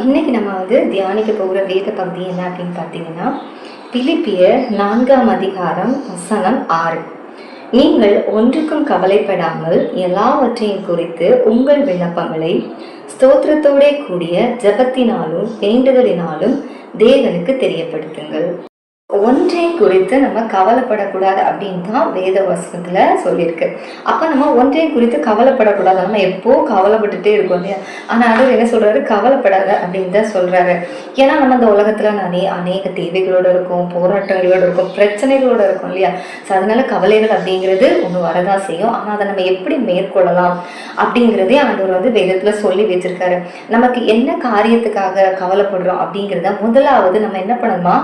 இன்னைக்கு நம்ம வந்து தியானிக்க போகிற வேத பகுதி என்ன அப்படின்னு பார்த்தீங்கன்னா பிலிப்பியர் நான்காம் அதிகாரம் வசனம் ஆறு. நீங்கள் ஒன்றுக்கும் கவலைப்படாமல் எல்லாவற்றையும் குறித்து உங்கள் விண்ணப்பங்களை ஸ்தோத்திரத்தோடே கூடிய ஜெபத்தினாலும் வேண்டுதலினாலும் தேவனுக்கு தெரியப்படுத்துங்கள். ஒன்றை குறித்து நம்ம கவலைப்படக்கூடாது அப்படின்னு தான் வேத வசனத்தில் சொல்லியிருக்கு. அப்போ நம்ம ஒன்றை குறித்து கவலைப்படக்கூடாது. நம்ம எப்போ கவலைப்பட்டுட்டே இருக்கோம் இல்லையா? ஆனால் அவர் என்ன சொல்கிறாரு கவலைப்படாத அப்படின்னு தான் சொல்கிறாரு ஏன்னா நம்ம இந்த உலகத்தில் அநே அநேக தேவைகளோட இருக்கும் போராட்டங்களோட இருக்கும் பிரச்சனைகளோடு இருக்கும் இல்லையா? ஸோ அதனால கவலைகள் அப்படிங்கிறது ஒன்று வரதான் செய்யும். ஆனால் அதை நம்ம எப்படி மேற்கொள்ளலாம் அப்படிங்கிறதே ஆண்டவர் வந்து வேதத்தில் சொல்லி வச்சிருக்காரு. நமக்கு என்ன காரியத்துக்காக கவலைப்படுறோம் அப்படிங்கிறத முதலாவது நம்ம என்ன பண்ணணுமா?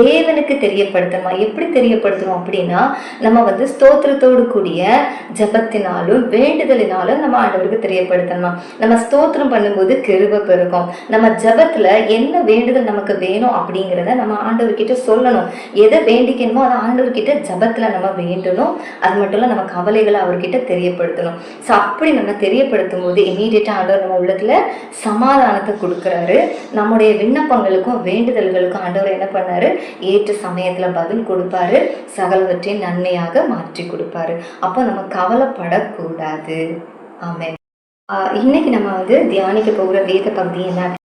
தேவனுக்கு தெரியப்படுத்தணுமா எப்படி தெரியப்படுத்தணும் அப்படின்னா நம்ம வந்து ஸ்தோத்திரத்தோடு கூடிய ஜெபத்தினாலும் வேண்டுதலினாலும் நம்ம ஆண்டவருக்கு தெரியப்படுத்தணுமா? நம்ம ஸ்தோத்திரம் பண்ணும்போது கிருப பெருக்கும் நம்ம ஜெபத்துல என்ன வேண்டுதல் நமக்கு வேணும் அப்படிங்கிறத நம்ம ஆண்டவர்கிட்ட சொல்லணும். எதை வேண்டிக்கணுமோ அதை ஆண்டவர்கிட்ட ஜெபத்துல நம்ம வேண்டணும். அது மட்டும் இல்லை நம்ம கவலைகளை அவர்கிட்ட தெரியப்படுத்தணும். ஸோ அப்படி நம்ம தெரியப்படுத்தும் போது இமீடியட்டாக ஆண்டவர் நம்ம உள்ளத்துல சமாதானத்தை கொடுக்குறாரு. நம்முடைய விண்ணப்பங்களுக்கும் வேண்டுதல்களுக்கும் ஆண்டவர் என்ன பண்ணாரு? ஏற்று சமயத்துல பதில் கொடுப்பாரு சகலவற்றையும் நன்மையாக மாற்றி கொடுப்பாரு. அப்போ நம்ம கவலைப்படக்கூடாது. ஆமென். இன்னைக்கு நம்ம வந்து தியானிக்க போகிற வேத பகுதி என்ன